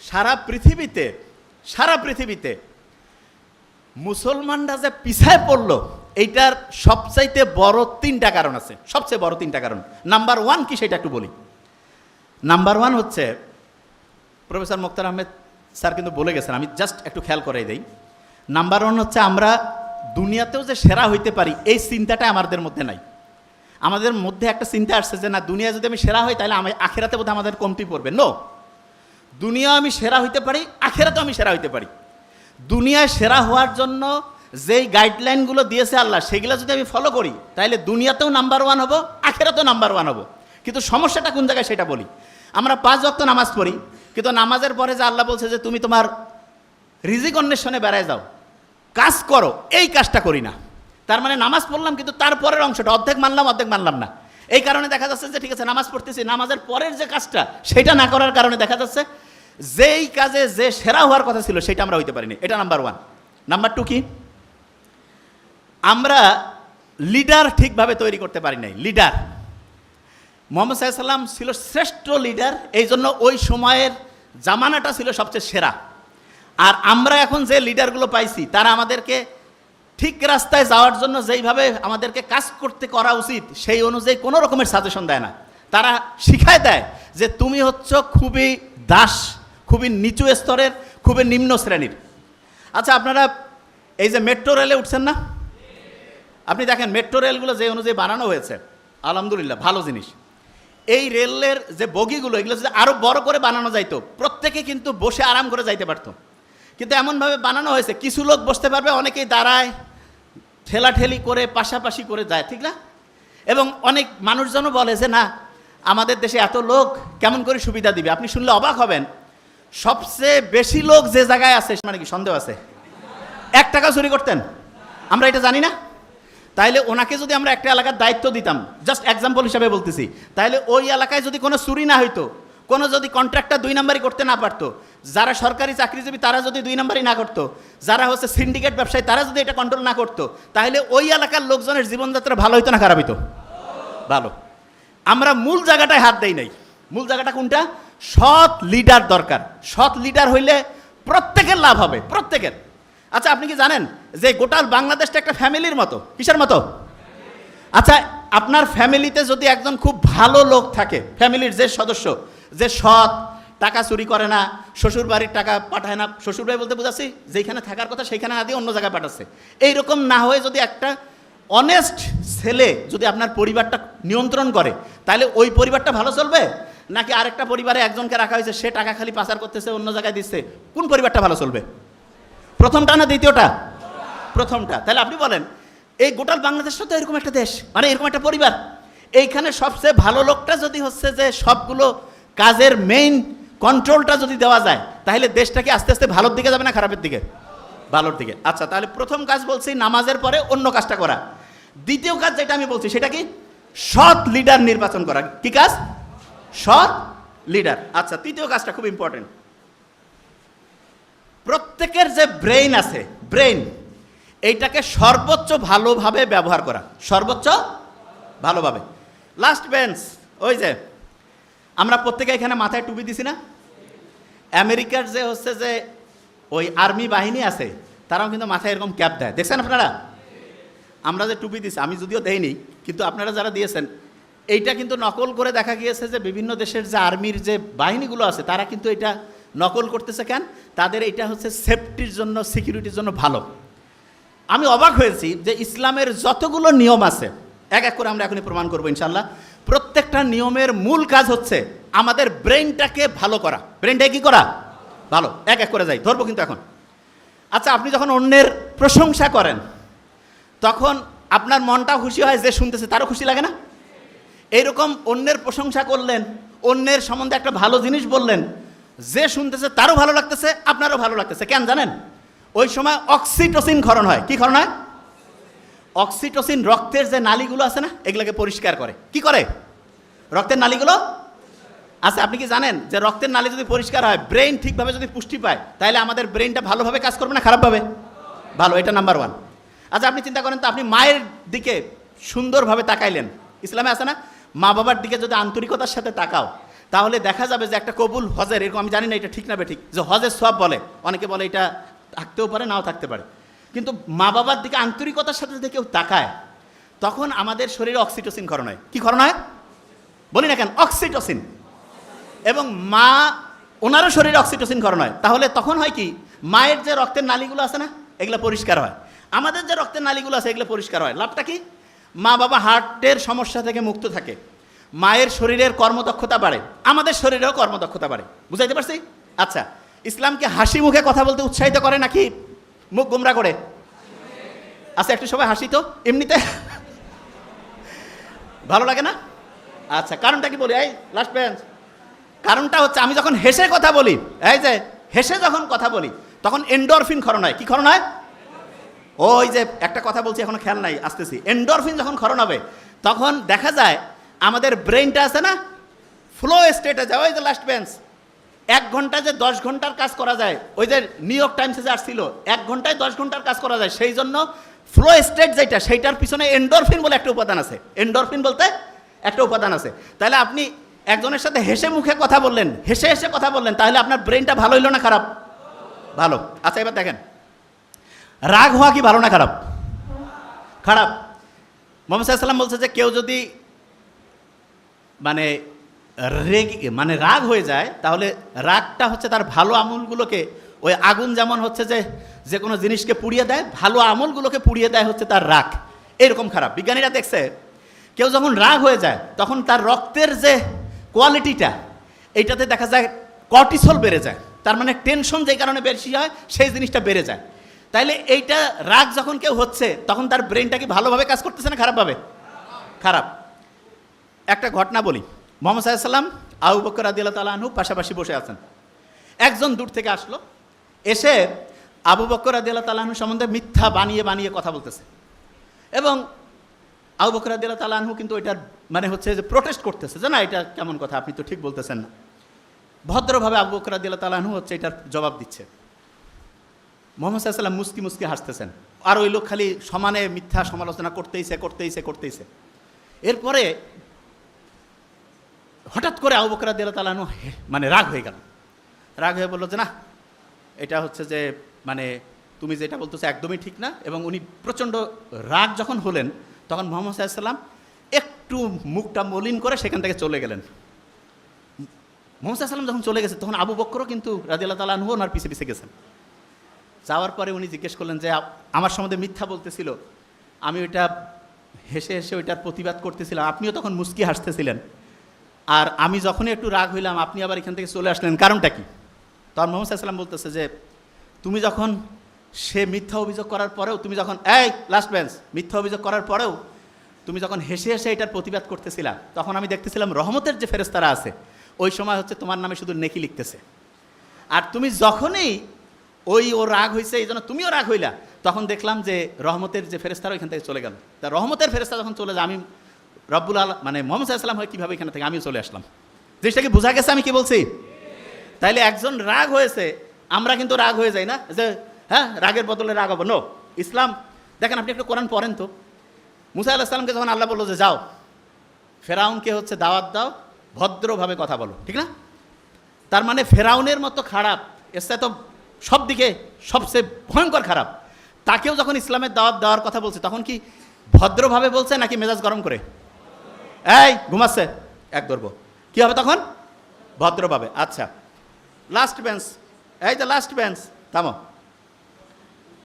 সারা পৃথিবীতে সারা পৃথিবীতে মুসলমানরা যে পিছায় পড়ল, এইটার সবচাইতে বড় তিনটা কারণ আছে। সবচেয়ে বড় তিনটা কারণ। নাম্বার ওয়ান কি সেটা একটু বলি। নাম্বার ওয়ান হচ্ছে, প্রফেসর মুক্তার আহমেদ স্যার কিন্তু বলে গেছেন, আমি জাস্ট একটু খেয়াল করে দেই। নাম্বার ওয়ান হচ্ছে, আমরা দুনিয়াতেও যে সেরা হইতে পারি, এই চিন্তাটা আমাদের মধ্যে নাই। আমাদের মধ্যে একটা চিন্তা আসছে যে, না দুনিয়া যদি আমি সেরা হই, তাহলে আমি আখেরাতে বোধহয় আমাদের কমতি পড়বে। নো দুনিয়া আমি সেরা হইতে পারি, আখেরাতেও আমি সেরা হইতে পারি। দুনিয়ায় সেরা হওয়ার জন্য যেই গাইডলাইনগুলো দিয়েছে আল্লাহ, সেগুলো যদি আমি ফলো করি তাহলে দুনিয়াতেও নাম্বার ওয়ান হব, আখেরাতেও নাম্বার ওয়ান হব। কিন্তু সমস্যাটা কোন জায়গায় সেটা বলি। আমরা পাঁচ ওয়াক্ত নামাজ পড়ি, কিন্তু নামাজের পরে যে আল্লাহ বলছে যে তুমি তোমার রিজিক অন্বেষণে বেড়ায় যাও, কাজ করো, এই কাজটা করি না। তার মানে নামাজ পড়লাম, কিন্তু তারপরের অংশটা, অর্ধেক মানলাম অর্ধেক মানলাম না। এই কারণে দেখা যাচ্ছে যে, ঠিক আছে, নামাজ পড়তেছি, নামাজের পরের যে কাজটা, সেটা না করার কারণে দেখা যাচ্ছে যেই কাজে যে সেরা হওয়ার কথা ছিল, সেটা আমরা হইতে পারিনি। এটা নাম্বার ওয়ান নাম্বার টু কি? আমরা লিডার ঠিকভাবে তৈরি করতে পারি নাই। লিডার মোহাম্মদ সাল্লাম ছিল শ্রেষ্ঠ লিডার এই জন্য ওই সময়ের জামানাটা ছিল সবচেয়ে সেরা। আর আমরা এখন যে লিডারগুলো পাইছি, তারা আমাদেরকে ঠিক রাস্তায় যাওয়ার জন্য যেইভাবে আমাদেরকে কাজ করতে করা উচিত, সেই অনুযায়ী কোনো রকমের সাজেশন দেয় না। তারা শিখায় দেয় যে, তুমি হচ্ছ খুবই দাস খুবই নিচু স্তরের, খুবই নিম্ন শ্রেণির। আচ্ছা আপনারা এই যে মেট্রো রেলে উঠছেন না? আপনি দেখেন, মেট্রো রেলগুলো যে অনুযায়ী বানানো হয়েছে, আলহামদুলিল্লাহ, ভালো জিনিস। এই রেলের যে বগিগুলো, এগুলো যদি আরও বড় করে বানানো যাইতো, প্রত্যেকে কিন্তু বসে আরাম করে যাইতে পারতো। কিন্তু এমনভাবে বানানো হয়েছে, কিছু লোক বসতে পারবে, অনেকেই দাঁড়ায়, ঠেলাঠেলি করে, পাশাপাশি করে যায়, ঠিক না? এবং অনেক মানুষজনও বলে যে, না, আমাদের দেশে এত লোক, কেমন করে সুবিধা দিবে? আপনি শুনলে অবাক হবেন সবচেয়ে বেশি লোক যে জায়গায় আছে মানে কি সন্দেহ আছে? এক টাকা চুরি করতেন। আমরা এটা জানি না। তাইলে ওনাকে যদি আমরা একটা এলাকার দায়িত্ব দিতাম জাস্ট এক্সাম্পল হিসাবে বলতেছি তাহলে ওই এলাকায় যদি কোনো চুরি না হইতো, কোনো যদি কন্ট্রাক্টটা দুই নাম্বারই করতে না পারতো, যারা সরকারি চাকরিজীবী তারা যদি দুই নাম্বারই না করতো, যারা হচ্ছে সিন্ডিকেট ব্যবসায়ী তারা যদি এটা কন্ট্রোল না করতো তাহলে ওই এলাকার লোকজনের জীবনযাত্রা ভালো হইতো না খারাপ হইতো? ভালো। আমরা মূল জায়গাটায় হাত দেই নাই। মূল জায়গাটা কোনটা? সৎ লিডার দরকার। সৎ লিডার হইলে প্রত্যেকের লাভ হবে, প্রত্যেকের। আচ্ছা আপনি কি জানেন যে গোটাল বাংলাদেশটা একটা ফ্যামিলির মতো? কিসের মতো? আচ্ছা আপনার ফ্যামিলিতে যদি একজন খুব ভালো লোক থাকে, ফ্যামিলির যে সদস্য, যে সৎ, টাকা চুরি করে না, শ্বশুর বাড়ির টাকা পাঠায় না, শ্বশুর বাড়ি বলতে বুঝাচ্ছি যেখানে থাকার কথা সেখানে না দিয়ে অন্য জায়গায় পাঠাচ্ছে। এইরকম না হয়ে যদি একটা অনেস্ট ছেলে যদি আপনার পরিবারটা নিয়ন্ত্রণ করে, তাহলে ওই পরিবারটা ভালো চলবে? নাকি আরেকটা পরিবারে একজনকে রাখা হয়েছে, সে টাকা খালি পাচার করতেছে, অন্য জায়গায় দিচ্ছে? কোন পরিবারটা ভালো চলবে? প্রথমটা না দ্বিতীয়টা? প্রথমটা। তাহলে আপনি বলেন, এই গোটাল বাংলাদেশটা তো এরকম একটা দেশ মানে এরকম একটা পরিবার। এইখানে সবচেয়ে ভালো লোকটা যদি হচ্ছে যে সবগুলো কাজের মেইন কন্ট্রোলটা যদি দেওয়া যায়, তাহলে দেশটা কি আস্তে আস্তে ভালোর দিকে যাবে না খারাপের দিকে? ভালোর দিকে। আচ্ছা তাহলে প্রথম কাজ বলছি, নামাজের পরে অন্য কাজটা করা। দ্বিতীয় কাজ যেটা আমি বলছি, সেটা কি? সৎ লিডার নির্বাচন করা। কি কাজ? সৎ লিডার আচ্ছা তৃতীয় কাজটা খুব ইম্পর্টেন্ট প্রত্যেকের যে ব্রেইন আছে ব্রেইন এইটাকে সর্বোচ্চ ভালোভাবে ব্যবহার করা। সর্বোচ্চ ভালোভাবে। লাস্ট বেঞ্চ ওই যে, আমরা প্রত্যেকে এখানে মাথায় টুপি দিছি না? আমেরিকার যে হচ্ছে যে, ওই আর্মি বাহিনী আছে, তারাও কিন্তু মাথায় এরকম ক্যাপ দেয়। দেখছেন আপনারা? আমরা যে টুপি দিছি, আমি যদিও দেইনি, কিন্তু আপনারা যারা দিয়েছেন এইটা কিন্তু নকল করে দেখা গিয়েছে যে বিভিন্ন দেশের যে আর্মির যে বাহিনীগুলো আছে, তারা কিন্তু এটা নকল করতেছে কেন? তাদের এটা হচ্ছে সেফটির জন্য সিকিউরিটির জন্য ভালো। আমি অবাক হয়েছি যে ইসলামের যতগুলো নিয়ম আছে, এক এক করে আমরা এখনই প্রমাণ করব ইনশাল্লাহ প্রত্যেকটা নিয়মের মূল কাজ হচ্ছে আমাদের ব্রেনটাকে ভালো করা। ব্রেনটাকে কি করা? ভালো। এক এক করে যাই, ধরবো কিন্তু এখন। আচ্ছা আপনি যখন অন্যের প্রশংসা করেন, তখন আপনার মনটা খুশি হয় যে শুনতেছে, তারও খুশি লাগে না? এইরকম অন্যের প্রশংসা করলেন, অন্যের সম্বন্ধে একটা ভালো জিনিস বললেন, যে শুনতেছে তারও ভালো লাগতেছে, আপনারও ভালো লাগতেছে, কেন জানেন? ওই সময় অক্সিটোসিন ক্ষরণ হয়। কি ক্ষরণ হয়? অক্সিটোসিন রক্তের যে নালীগুলো আছে না, এগুলোকে পরিষ্কার করে। কি করে? রক্তের নালীগুলো? আচ্ছা আপনি কি জানেন যে রক্তের নালী যদি পরিষ্কার হয় ব্রেন ঠিকভাবে যদি পুষ্টি পায়, তাহলে আমাদের ব্রেনটা ভালোভাবে কাজ করবে না খারাপভাবে? ভালো, এটা নাম্বার ওয়ান আচ্ছা আপনি চিন্তা করেন তো, আপনি মায়ের দিকে সুন্দরভাবে তাকাইলেন। ইসলামে আছে না? মা বাবার দিকে যদি আন্তরিকতার সাথে তাকাও, তাহলে দেখা যাবে যে একটা কবুল হজের, এরকম আমি জানি না এটা ঠিক না ঠিক যে হজের সব বলে। অনেকে বলে এটা থাকতেও পারে, নাও থাকতে পারে। কিন্তু মা বাবার দিকে আন্তরিকতার সাথে যদি কেউ তাকায়, তখন আমাদের শরীরে অক্সিটোসিন ক্ষরণ হয়। কী ক্ষরণ হয়? বলি না কেন, অক্সিটোসিন। এবং মা, ওনারও শরীরে অক্সিটোসিন ক্ষরণ হয়। তাহলে তখন হয় কি, মায়ের যে রক্তের নালীগুলো আছে না, এগুলো পরিষ্কার হয়। আমাদের যে রক্তের নালীগুলো আছে, এগুলো পরিষ্কার হয়। লাভটা কি? মা বাবা হার্টের সমস্যা থেকে মুক্ত থাকে। মায়ের শরীরের কর্মদক্ষতা বাড়ে। আমাদের শরীরেও কর্মদক্ষতা বাড়ে। বুঝাইতে পারছি? আচ্ছা ইসলামকে হাসি মুখে কথা বলতে উৎসাহিত করে নাকি মুখ গুমরা করে? আচ্ছা একটু সবাই হাসি তো? এমনিতে? ভালো লাগে না? আচ্ছা কারণটা কি বলি? এই লাস্ট বেঞ্চ কারণটা হচ্ছে, আমি যখন হেসে কথা বলি, এই যে, হেসে যখন কথা বলি, তখন এন্ডরফিন ক্ষরণ হয়। কি ক্ষরণ হয়? ওই যে একটা কথা বলছি, এখনও খেয়াল নাই, আসতেছি। এন্ডরফিন যখন ক্ষরণ হবে, তখন দেখা যায় আমাদের ব্রেনটা আছে না? ফ্লো স্টেটে যায়, ওই যে লাস্ট বেঞ্চ এক ঘন্টায় যে দশ ঘণ্টার কাজ করা যায়, ওই যে নিউ ইয়র্ক টাইমসে যে আসছিল, এক ঘন্টায় দশ ঘণ্টার কাজ করা যায়, সেই জন্য ফ্লো স্টেট যেটা, সেইটার পিছনে এন্ডরফিন বলে একটা উপাদান আছে। এন্ডরফিন বলতে একটা উপাদান আছে। তাহলে আপনি একজনের সাথে হেসে মুখে কথা বললেন, হেসে হেসে কথা বললেন, তাহলে আপনার ব্রেনটা ভালো হইল না খারাপ? ভালো। আচ্ছা এবার দেখেন। রাগ হওয়া কি ভালো না খারাপ? খারাপ। মোহাম্মদ সাল্লাম বলছে যে কেউ যদি মানে রেগ মানে রাগ হয়ে যায়, তাহলে রাগটা হচ্ছে তার ভালো আমলগুলোকে, ওই আগুন যেমন হচ্ছে যে যে কোনো জিনিসকে পুড়িয়ে দেয়, ভালো আমলগুলোকে পুড়িয়ে দেয় হচ্ছে তার রাগ। এরকম খারাপ। বিজ্ঞানীরা দেখছে, কেউ যখন রাগ হয়ে যায়, তখন তার রক্তের যে কোয়ালিটিটা, এইটাতে দেখা যায় কর্টিসল বেড়ে যায়। তার মানে টেনশন যেই কারণে বেশি হয়, সেই জিনিসটা বেড়ে যায়। তাইলে এইটা রাগ যখন কেউ হচ্ছে, তখন তার ব্রেনটা কি ভালোভাবে কাজ করতেছে না খারাপভাবে? খারাপ। একটা ঘটনা বলি। মোহাম্মদ সাল্লাম আবু বকর আদিল্লা তালা আনহু পাশাপাশি বসে আছেন। একজন দূর থেকে আসলো, এসে আবু বকর আদিল্লা তালাহু সম্বন্ধে মিথ্যা বানিয়ে বানিয়ে কথা বলতেছে। এবং আবু বকর আদিল্লা তালাহু কিন্তু এটার মানে হচ্ছে যে প্রোটেস্ট করতেছে যে, না, এটা কেমন কথা? আপনি তো ঠিক বলতেছেন না। ভদ্রভাবে আবু বকর আদিল্লা তালাহু হচ্ছে এটার জবাব দিচ্ছে। মোহাম্মদ সাল্লাম মুস্কি মুস্কি হাসতেছেন। আর ওই লোক খালি সমানে মিথ্যা সমালোচনা করতেইছে করতেইছে করতেইছে। এরপরে হঠাৎ করে আবু বকর আদিল্লা তালাহু মানে রাগ হয়ে গেল। রাগ হয়ে বলল যে না এটা হচ্ছে যে মানে তুমি যেটা বলতেছো একদমই ঠিক না। এবং উনি প্রচণ্ড রাগ যখন হলেন, তখন মোহাম্মদ সাল্লাম একটু মুখটা মলিন করে সেখান থেকে চলে গেলেন। মোহাম্মদ সাল্লাম যখন চলে গেছে, তখন আবু বক্করও কিন্তু রাজিয়াল্লাহ তালাহু ওনার পিছে পিছে গেছেন। যাওয়ার পরে উনি জিজ্ঞেস করলেন যে আমার সম্বন্ধে মিথ্যা বলতেছিল। আমি ওইটা হেসে হেসে ওইটার প্রতিবাদ করতেছিলাম। আপনিও তখন মুস্কি হাসতেছিলেন। আর আমি যখনই একটু রাগ হইলাম, আপনি আবার এখান থেকে চলে আসলেন, কারণটা কি? তখন মোহাম্মদ সাল্লাম বলতেছে যে, তুমি যখন সে মিথ্যা অভিযোগ করার পরেও, তুমি যখন, এই লাস্ট বেঞ্চ মিথ্যা অভিযোগ করার পরেও, তুমি যখন হেসে হেসে এটার প্রতিবাদ করতেছিলা, তখন আমি দেখতেছিলাম রহমতের যে ফেরেস্তারা আছে, ওই সময় হচ্ছে তোমার নামে শুধু নেকি লিখতেছে। আর তুমি যখনই ওই ও রাগ হয়েছে এই জন্য তুমিও রাগ হইলা। তখন দেখলাম যে রহমতের যে ফেরেস্তারা ওইখান থেকে চলে গেল। তা রহমতের ফেরেস্তা যখন চলে যায়, আমি রব্বুল আল মানে মোহাম্মদ সাল্লাম হয় কীভাবে এখানে থেকে আমিও চলে আসলাম। জিনিসটাকে বোঝা গেছে আমি কি বলছি? তাইলে একজন রাগ হয়েছে, আমরা কিন্তু রাগ হয়ে যাই না? যে হ্যাঁ রাগের বদলে রাগ হব। নো, ইসলাম, দেখেন আপনি একটু কোরআন পড়েন তো। মুসা আল্লাহ সাল্লামকে যখন আল্লাহ বলল যে যাও, ফেরাউনকে হচ্ছে দাওয়াত দাও, ভদ্রভাবে কথা বলো, ঠিক না? তার মানে ফেরাউনের মতো খারাপ, এসে তো সব দিকে সবচেয়ে ভয়ঙ্কর খারাপ। তাকেও যখন ইসলামের দাওয়াত দেওয়ার কথা বলছে, তখন কি ভদ্রভাবে বলছে নাকি মেজাজ গরম করে? এই, ঘুমাচ্ছে? এক ধরবো কী হবে তখন? ভদ্রভাবে। আচ্ছা। লাস্ট বেঞ্চ এই যে লাস্ট বেঞ্চ থামো।